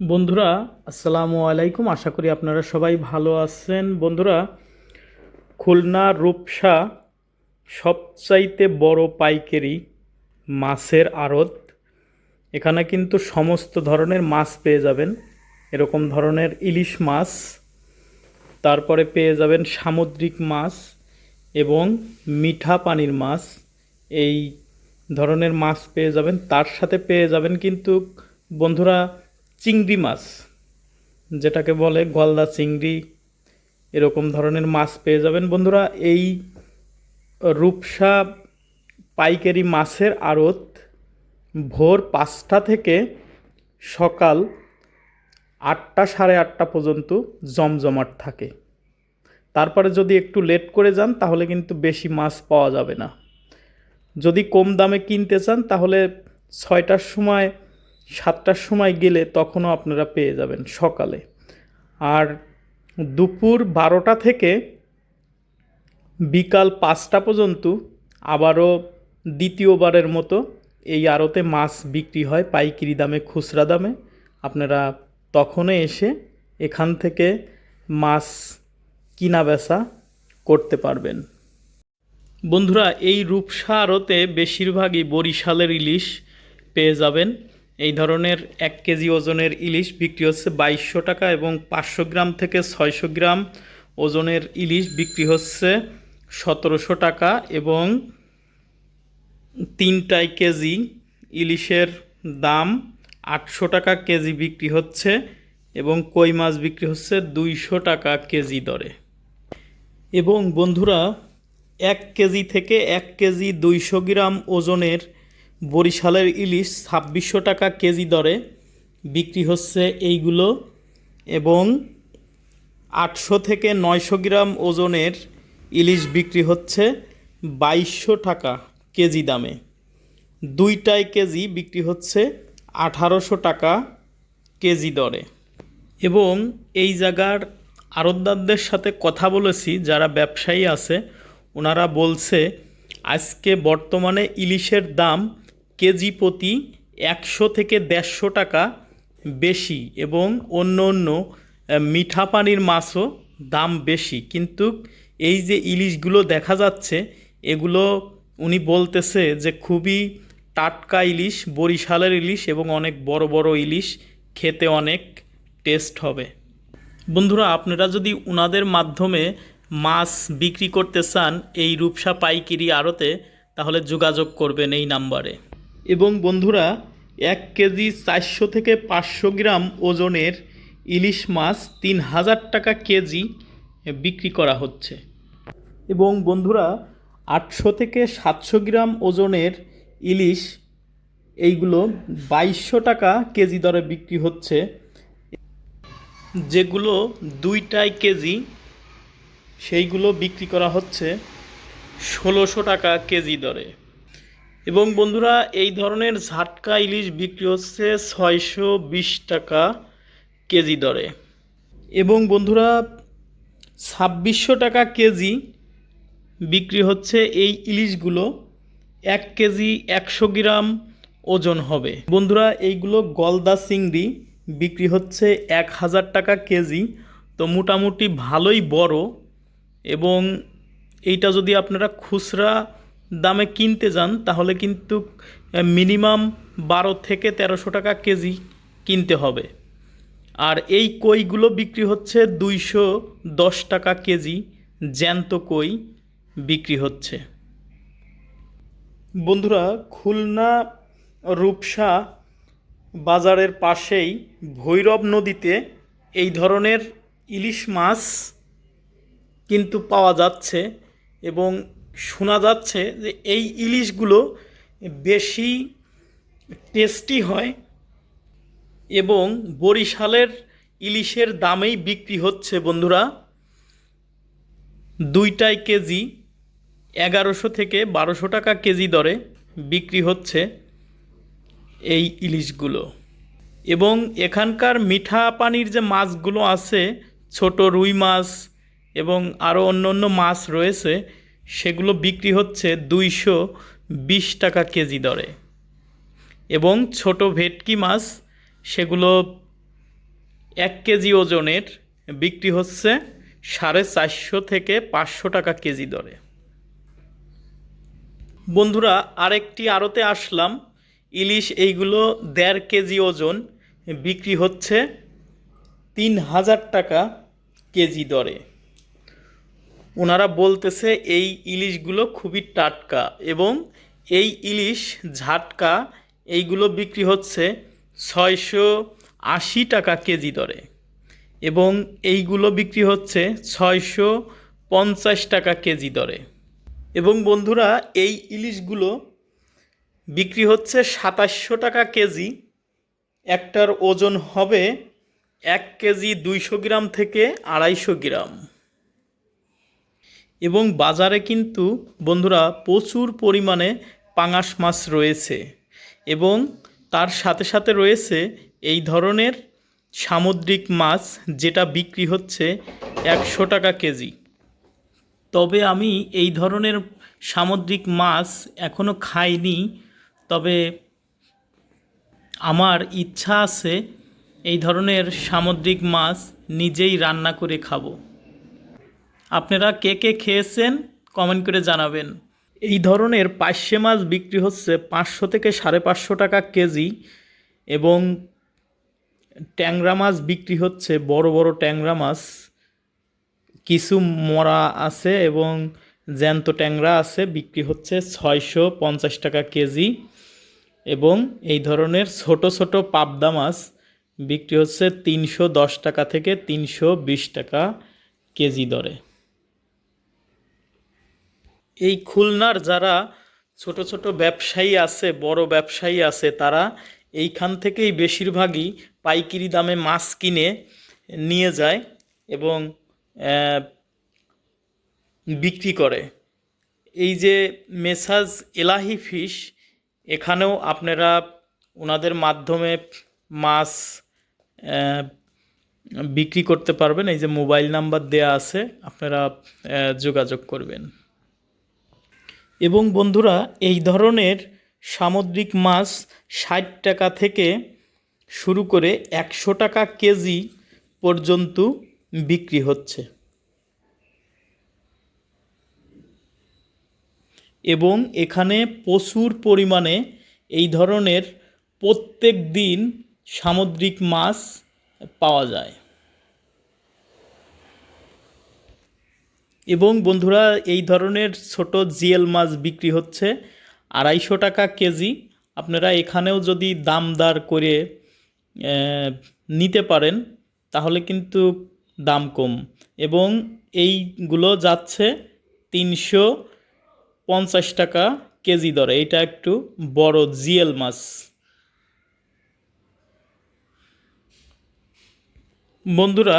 বন্ধুরা, আসসালামু আলাইকুম। আশা করি আপনারা সবাই ভালো আছেন। বন্ধুরা, খুলনা রূপসা সবচাইতে বড় পাইকারি মাছের আড়ত। এখানে কিন্তু সমস্ত ধরনের মাছ পেয়ে যাবেন। এরকম ধরনের ইলিশ মাছ, তারপরে পেয়ে যাবেন সামুদ্রিক মাছ এবং মিঠা পানির মাছ। এই ধরনের মাছ পেয়ে যাবেন। তার সাথে পেয়ে যাবেন কিন্তু বন্ধুরা চিংড়ি মাছ, যেটাকে বলে গলদা চিংড়ি, এরকম ধরনের মাছ পেয়ে যাবেন। বন্ধুরা, এই রূপসা পাইকারি মাছের আড়ত ভোর পাঁচটা থেকে সকাল আটটা সাড়ে আটটা পর্যন্ত জমজমাট থাকে। তারপরে যদি একটু লেট করে যান, তাহলে কিন্তু বেশি মাছ পাওয়া যাবে না। যদি কম দামে কিনতে চান, তাহলে ছয়টার সময় সাতটার সময় গেলে তখনও আপনারা পেয়ে যাবেন সকালে। আর দুপুর বারোটা থেকে বিকাল পাঁচটা পর্যন্ত আবারও দ্বিতীয়বারের মতো এই আড়তে মাছ বিক্রি হয় পাইকারি দামে, খুচরা দামে। আপনারা তখনই এসে এখান থেকে মাছ কিনা বেচা করতে পারবেন। বন্ধুরা, এই রূপসা আড়তে বেশিরভাগই বরিশালের ইলিশ পেয়ে যাবেন। এই ধরনের এক কেজি ওজনের ইলিশ বিক্রি হচ্ছে বাইশশো টাকা এবং পাঁচশো গ্রাম থেকে ছয়শো গ্রাম ওজনের ইলিশ বিক্রি হচ্ছে সতেরোশো টাকা এবং তিনটাই কেজি ইলিশের দাম আটশো টাকা কেজি বিক্রি হচ্ছে এবং কই মাছ বিক্রি হচ্ছে দুইশো টাকা কেজি দরে। এবং বন্ধুরা, এক কেজি থেকে এক কেজি দুইশো গ্রাম ওজনের বরিশালের ইলিশ ছাব্বিশশো টাকা কেজি দরে বিক্রি হচ্ছে এইগুলো এবং আটশো থেকে নয়শো গ্রাম ওজনের ইলিশ বিক্রি হচ্ছে বাইশশো টাকা কেজি দামে। দুইটাই কেজি বিক্রি হচ্ছে আঠারোশো টাকা কেজি দরে। এবং এই জায়গার আড়তদারদের সাথে কথা বলেছি, যারা ব্যবসায়ী আছে, ওনারা বলছে, আজকে বর্তমানে ইলিশের দাম কেজি প্রতি একশো থেকে দেড়শো টাকা বেশি এবং অন্য অন্য মিঠা পানির মাছও দাম বেশি। কিন্তু এই যে ইলিশগুলো দেখা যাচ্ছে, এগুলো উনি বলতেছে যে খুবই টাটকা ইলিশ, বরিশালের ইলিশ এবং অনেক বড় বড় ইলিশ, খেতে অনেক টেস্ট হবে। বন্ধুরা, আপনারা যদি উনাদের মাধ্যমে মাছ বিক্রি করতে চান এই রূপসা পাইকিরি আড়তে, তাহলে যোগাযোগ করবেন এই নাম্বারে। এবং বন্ধুরা, এক কেজি চারশো থেকে পাঁচশো গ্রাম ওজনের ইলিশ মাছ তিন হাজার টাকা কেজি বিক্রি করা হচ্ছে। এবং বন্ধুরা, আটশো থেকে সাতশো গ্রাম ওজনের ইলিশ এইগুলো বাইশশো টাকা কেজি দরে বিক্রি হচ্ছে। যেগুলো দুইটাই কেজি, সেইগুলো বিক্রি করা হচ্ছে ষোলোশো টাকা কেজি দরে। এবং বন্ধুরা, এই ধরনের ঝাটকা ইলিশ বিক্রি হচ্ছে ছয়শো বিশ টাকা কেজি দরে। এবং বন্ধুরা, ছাব্বিশশো টাকা কেজি বিক্রি হচ্ছে এই ইলিশগুলো। এক কেজি একশো গ্রাম ওজন হবে। বন্ধুরা, এইগুলো গলদা চিংড়ি, বিক্রি হচ্ছে এক হাজার টাকা কেজি। তো মোটামুটি ভালোই বড়। এবং এইটা যদি আপনারা খুচরা দামে কিনতে যান, তাহলে কিন্তু মিনিমাম বারো থেকে তেরোশো টাকা কেজি কিনতে হবে। আর এই কইগুলো বিক্রি হচ্ছে দুইশো দশ টাকা কেজি, জ্যান্ত কই বিক্রি হচ্ছে। বন্ধুরা, খুলনা রূপসা বাজারের পাশেই ভৈরব নদীতে এই ধরনের ইলিশ মাছ কিন্তু পাওয়া যাচ্ছে এবং শোনা যাচ্ছে যে এই ইলিশগুলো বেশি টেস্টি হয় এবং বরিশালের ইলিশের দামেই বিক্রি হচ্ছে, বন্ধুরা। দুইটাই কেজি, এগারোশো থেকে বারোশো টাকা কেজি দরে বিক্রি হচ্ছে এই ইলিশগুলো। এবং এখানকার মিঠা পানির যে মাছগুলো আছে, ছোট রুই মাছ এবং আরও অন্য অন্য মাছ রয়েছে সেগুলো বিক্রি হচ্ছে দুইশো বিশ টাকা কেজি দরে। এবং ছোট ভেটকি মাছ, সেগুলো এক কেজি ওজনের বিক্রি হচ্ছে সাড়ে চারশো থেকে পাঁচশো টাকা কেজি দরে। বন্ধুরা, আরেকটি আড়তে আসলাম। ইলিশ এইগুলো দেড় কেজি ওজন, বিক্রি হচ্ছে তিন হাজার টাকা কেজি দরে। ওনারা বলতেছে এই ইলিশগুলো খুবই টাটকা এবং এই ইলিশ ঝাটকা এইগুলো বিক্রি হচ্ছে ছয়শো আশি টাকা কেজি দরে এবং এইগুলো বিক্রি হচ্ছে ছয়শো পঞ্চাশ টাকা কেজি দরে। এবং বন্ধুরা, এই ইলিশগুলো বিক্রি হচ্ছে সাতাশশো টাকা কেজি, একটার ওজন হবে এক কেজি দুইশো গ্রাম থেকে আড়াইশো গ্রাম। এবং বাজারে কিন্তু, বন্ধুরা, প্রচুর পরিমাণে পাঙাশ মাছ রয়েছে এবং তার সাথে সাথে রয়েছে এই ধরনের সামুদ্রিক মাছ যেটা বিক্রি হচ্ছে একশো টাকা কেজি। তবে আমি এই ধরনের সামুদ্রিক মাছ এখনও খাইনি, তবে আমার ইচ্ছা আছে এই ধরনের সামুদ্রিক মাছ নিজেই রান্না করে খাব। আপনারা কে কে খেয়েছেন? কমেন্ট করে জানাবেন। এই ধরনের পার্শে মাছ বিক্রি হচ্ছে পাঁচশো থেকে সাড়ে পাঁচশো টাকা কেজি এবং ট্যাংরা মাছ বিক্রি হচ্ছে বড় বড় ট্যাংরা মাছ। কিছু মরা আছে এবং জ্যান্ত ট্যাংরা আছে, বিক্রি হচ্ছে ছয়শো পঞ্চাশ টাকা কেজি। এবং এই ধরনের ছোট ছোট পাবদা মাছ বিক্রি হচ্ছে তিনশো দশ টাকা থেকে তিনশো বিশ টাকা কেজি দরে। এই খুলনার যারা ছোট ছোট ব্যবসায়ী আছে, বড় ব্যবসায়ী আছে, তারা এইখান থেকেই বেশিরভাগই পাইকারি দামে মাছ কিনে নিয়ে যায় এবং বিক্রি করে। এই যে মেসাজ এলাহি ফিশ, এখানেও আপনারা ওনাদের মাধ্যমে মাছ বিক্রি করতে পারবেন। এই যে মোবাইল নাম্বার দেয়া আছে, আপনারা যোগাযোগ করবেন। এবং বন্ধুরা, এই ধরনের সামুদ্রিক মাছ ষাট টাকা থেকে শুরু করে একশো টাকা কেজি পর্যন্ত বিক্রি হচ্ছে। এবং এখানে প্রচুর পরিমাণে এই ধরনের প্রত্যেক দিন সামুদ্রিক মাছ পাওয়া যায়। এবং বন্ধুরা, এই ধরনের ছোট জিএল মাছ বিক্রি হচ্ছে আড়াইশো টাকা কেজি। আপনারা এখানেও যদি দামদার করে নিতে পারেন, তাহলে কিন্তু দাম কম। এবং এইগুলো যাচ্ছে তিনশো পঞ্চাশ টাকা কেজি দরে। এটা একটু বড় জিএল মাছ। বন্ধুরা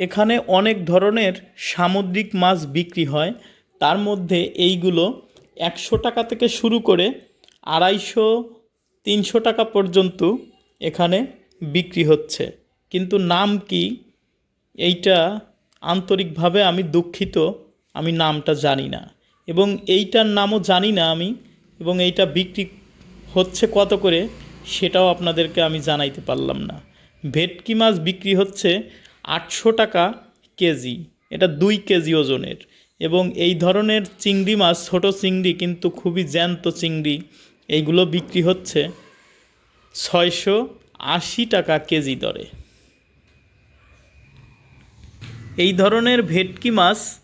এখানে অনেক ধরনের সামুদ্রিক মাছ বিক্রি হয়। তার মধ্যে এইগুলো একশো টাকা থেকে শুরু করে আড়াইশো, তিনশো টাকা পর্যন্ত এখানে বিক্রি হচ্ছে। কিন্তু নাম কি? এইটা আন্তরিকভাবে আমি দুঃখিত, আমি নামটা জানি না। এবং এইটার নামও জানি না আমি, এবং এইটা বিক্রি হচ্ছে কত করে সেটাও আপনাদেরকে আমি জানাইতে পারলাম না। ভেটকি মাছ বিক্রি হচ্ছে আটশো টাকা কেজি। এটা দুই কেজি ওজনের। এবং এই ধরনের চিংড়ি মাছ, ছোট চিংড়ি, কিন্তু খুবই জ্যান্ত চিংড়ি, এইগুলো বিক্রি হচ্ছে ছয়শো আশি টাকা কেজি দরে। এই ধরনের ভেটকি মাছ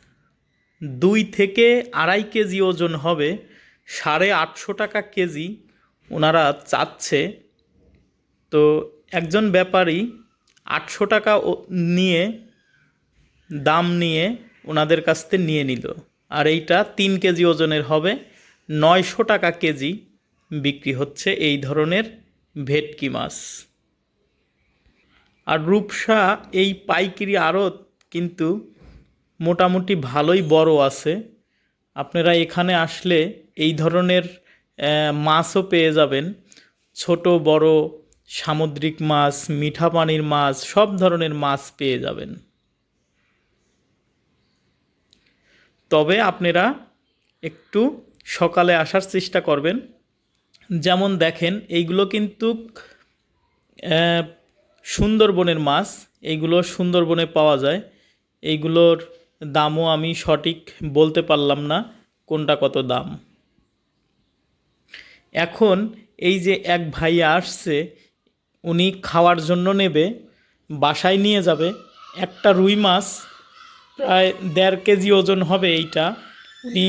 দুই থেকে আড়াই কেজি ওজন হবে, সাড়ে আটশো টাকা কেজি ওনারা চাচ্ছে। তো একজন ব্যাপারী আটশো টাকা নিয়ে, দাম নিয়ে ওনাদের কাছ থেকে নিয়ে নিল। আর এইটা তিন কেজি ওজনের হবে। নয়শো টাকা কেজি বিক্রি হচ্ছে এই ধরনের ভেটকি মাছ। আর রূপসা এই পাইকারি আড়ত কিন্তু মোটামুটি ভালোই বড় আছে। আপনারা এখানে আসলে এই ধরনের মাছও পেয়ে যাবেন। ছোট, বড় সামুদ্রিক মাছ, মিঠা পানির মাছ, সব ধরনের মাছ পেয়ে যাবেন। তবে আপনারা একটু সকালে আসার চেষ্টা করবেন। যেমন দেখেন, এইগুলো কিন্তু সুন্দরবনের মাছ। এইগুলো সুন্দরবনে পাওয়া যায়। এইগুলোর দামও আমি সঠিক বলতে পারলাম না, কোনটা কত দাম। এখন এই যে এক ভাইয়া আসছে উনি খাওয়ার জন্য নেবে, বাসায় নিয়ে যাবে। একটা রুই মাছ, প্রায় দেড় কেজি ওজন হবে এইটা। উনি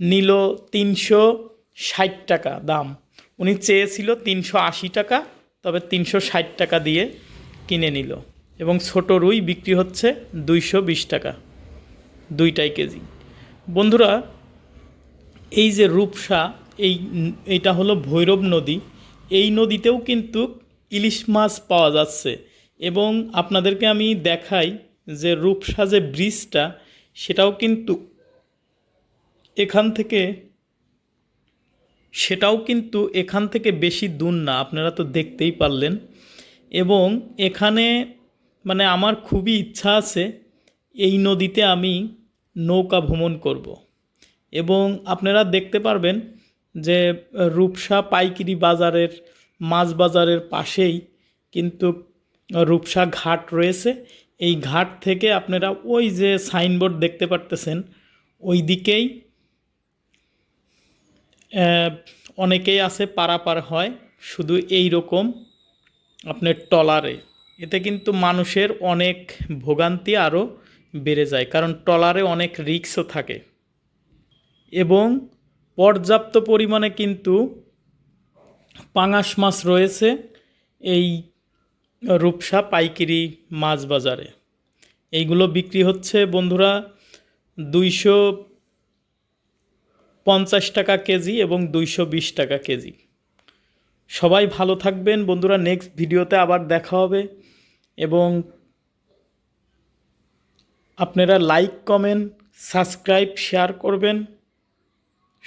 নিল তিনশো ষাট টাকা দাম। উনি চেয়েছিল তিনশো আশি টাকা, তবে তিনশো ষাট টাকা দিয়ে কিনে নিল। এবং ছোট রুই বিক্রি হচ্ছে দুইশো বিশ টাকা, দুইটাই কেজি। বন্ধুরা, এই যে রূপসা, এই, এইটা হলো ভৈরব নদী। এই নদীতেও কিন্তু ইলিশ মাছ পাওয়া যাচ্ছে এবং আপনাদেরকে আমি দেখাই যে রূপসা যে ব্রিজটা, সেটাও কিন্তু এখান থেকে, সেটাও কিন্তু এখান থেকে বেশি দূর না, আপনারা তো দেখতেই পারলেন এবং এখানে মানে আমার খুবই ইচ্ছা আছে, এই নদীতে আমি নৌকা ভ্রমণ করব। এবং আপনারা দেখতে পারবেন যে রূপসা পাইকারি বাজারের, মাছ বাজারের পাশেই কিন্তু রূপসা ঘাট রয়েছে। এই ঘাট থেকে আপনারা ওই যে সাইনবোর্ড দেখতে পারতেছেন ওই দিকেই অনেকেই আছে পারাপার হয়, শুধু এই রকম আপনার টলারে এতে কিন্তু মানুষের অনেক ভোগান্তি আরও বেড়ে যায়, কারণ টলারে অনেক রিক্সও থাকে। এবং পর্যাপ্ত পরিমাণে কিন্তু পাঙাশ মাছ রয়েছে এই রূপসা পাইকারি মাছ বাজারে। এইগুলো বিক্রি হচ্ছে বন্ধুরা দুইশো পঞ্চাশ টাকা কেজি এবং দুইশো বিশ টাকা কেজি। সবাই ভালো থাকবেন বন্ধুরা, নেক্সট ভিডিওতে আবার দেখা হবে এবং আপনারা লাইক, কমেন্ট, সাবস্ক্রাইব, শেয়ার করবেন।